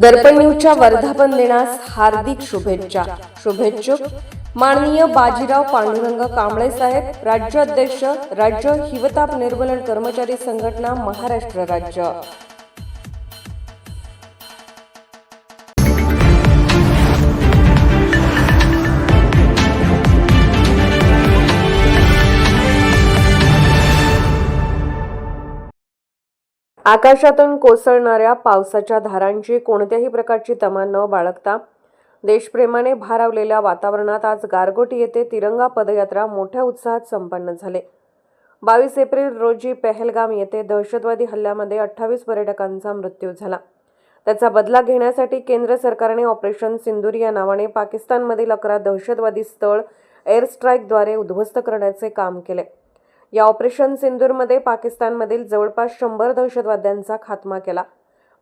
दर्पण न्यूजच्या वर्धापन दिनास हार्दिक शुभेच्छा. शुभेच्छुक माननीय बाजीराव पांडुरंग कांबळे साहेब राज्य अध्यक्ष राज्य हिवताप निर्मूलन कर्मचारी संघटना महाराष्ट्र राज्य. आकाशातून कोसळणाऱ्या पावसाच्या धारांची कोणत्याही प्रकारची तमा न बाळगता देशप्रेमाने भारावलेल्या वातावरणात आज गारगोटी येथे तिरंगा पदयात्रा मोठ्या उत्साहात संपन्न झाले. बावीस एप्रिल रोजी पहलगाम येथे दहशतवादी हल्ल्यामध्ये अठ्ठावीस पर्यटकांचा मृत्यू झाला. त्याचा बदला घेण्यासाठी केंद्र सरकारने ऑपरेशन सिंदूर या नावाने पाकिस्तानमधील अकरा दहशतवादी स्थळ एअर स्ट्राईकद्वारे उद्ध्वस्त करण्याचे काम केले. या ऑपरेशन सिंदूरमध्ये पाकिस्तानमधील जवळपास शंभर दहशतवाद्यांचा खात्मा केला.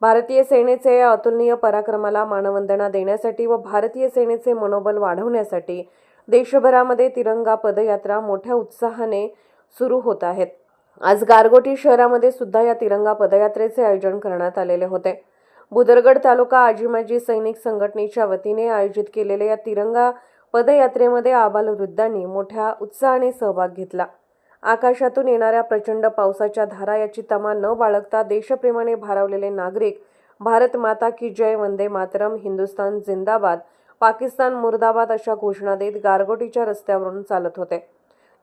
भारतीय सेनेचे या अतुलनीय पराक्रमाला मानवंदना देण्यासाठी व भारतीय सेनेचे मनोबल वाढवण्यासाठी देशभरामध्ये तिरंगा पदयात्रा मोठ्या उत्साहाने सुरू होत आहेत. आज गारगोटी शहरामध्ये सुद्धा या तिरंगा पदयात्रेचे आयोजन करण्यात आलेले होते. बुदरगड तालुका आजीमाजी सैनिक संघटनेच्या वतीने आयोजित केलेल्या या तिरंगा पदयात्रेमध्ये आबालवृद्धांनी मोठ्या उत्साहाने सहभाग घेतला. आकाशातून येणाऱ्या प्रचंड पावसाच्या धारा याची तमा न बाळगता देशप्रेमाने भारावलेले नागरिक भारत माता की जय वंदे मातरम हिंदुस्तान जिंदाबाद पाकिस्तान मुर्दाबाद अशा घोषणा देत गारगोटीच्या रस्त्यावरून चालत होते.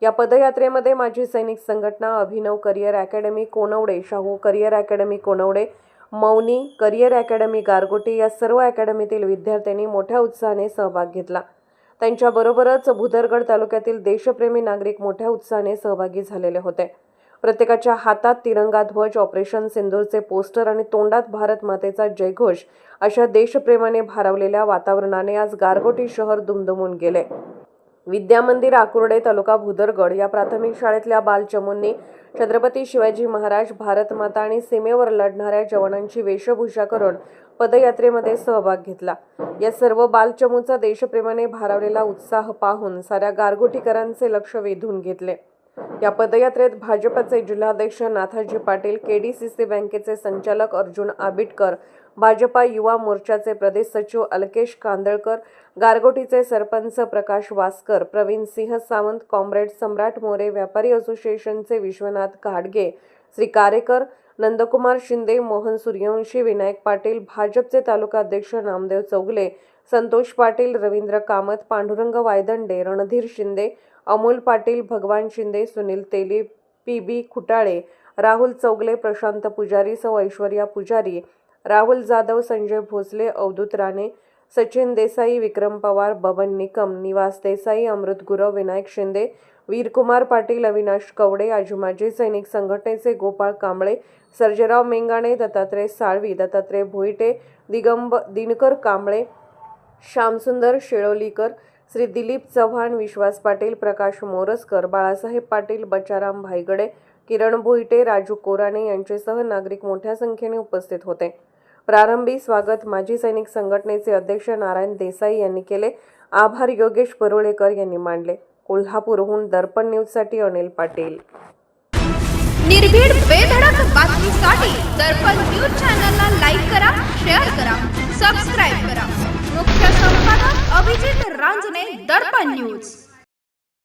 या पदयात्रेमध्ये माजी सैनिक संघटना Abhinav career academy Konwade Shahu career academy Konwade Mouni career academy Gargoti या सर्व अकॅडमीतील विद्यार्थ्यांनी मोठ्या उत्साहाने सहभाग घेतला. त्यांच्याबरोबरच भुदरगड तालुक्यातील देशप्रेमी नागरिक मोठ्या उत्साहाने सहभागी झालेले होते. प्रत्येकाच्या हातात तिरंगा ध्वज ऑपरेशन सिंदूरचे पोस्टर आणि तोंडात भारत मातेचा जयघोष अशा देशप्रेमाने भारावलेल्या वातावरणाने आज गारगोटी शहर दुमदुमून गेले. विद्यामंदिर आकुर्डे तालुका भुदरगड या प्राथमिक शाळेतल्या बालचमूंनी छत्रपती शिवाजी महाराज भारत माता आणि सीमेवर लढणाऱ्या जवानांची वेशभूषा करून पदयात्रेमध्ये सहभाग घेतला. या सर्व बालचमूचा देशप्रेमाने भारावलेला उत्साह पाहून साऱ्या गारगोटीकरांचे लक्ष वेधून घेतले. या पदयात्रेत भाजपचे जिल्हाध्यक्ष नाथाजी पाटील केडीसीसी बँकेचे संचालक अर्जुन आबिटकर भाजपा युवा मोर्चाचे प्रदेश सचिव अलकेश कांदळकर गारगोटीचे सरपंच प्रकाश वासकर प्रवीण सिंह सावंत कॉम्रेड सम्राट मोरे व्यापारी असोसिएशनचे विश्वनाथ घाडगे श्री कारेकर नंदकुमार शिंदे मोहन सूर्यवंशी विनायक पाटील भाजपचे तालुकाध्यक्ष नामदेव चौगले संतोष पाटील रवींद्र कामत पांडुरंग वायदंडे रणधीर शिंदे अमोल पाटील भगवान शिंदे सुनील तेली पी बी खुटाळे राहुल चौगले प्रशांत पुजारी सौ ऐश्वर्या पुजारी राहुल जाधव संजय भोसले अवधूत राणे सचिन देसाई विक्रम पवार बबन निकम निवास देसाई अमृत गुरव विनायक शिंदे वीरकुमार पाटील अविनाश कवडे आजीमाजी सैनिक संघटनेचे गोपाळ कांबळे सर्जेराव मेंगाणे दत्तात्रय साळवी दत्तात्रय भोईटे दिगंब दिनकर कांबळे श्यामसुंदर शेळोलीकर श्री दिलीप चव्हाण विश्वास पाटील प्रकाश मोरसकर बाळासाहेब पाटील बचाराम भाईगडे किरण भोईटे राजू कोराणे यांच्यासह नागरिक मोठ्या संख्येने उपस्थित होते. प्रारंभी स्वागत माजी सैनिक संघटनेचे अध्यक्ष नारायण देसाई यांनी केले. आभार योगेश परुळेकर यांनी मांडले. कोल्हापूरहून दर्पण न्यूजसाठी अनिल पाटील. निर्भीड बेधडक बातमीसाठी दर्पण न्यूज चॅनलला लाईक करा शेअर करा सबस्क्राईब करा. मुख्य संपादक अभिजित रांजने दर्पण न्यूज.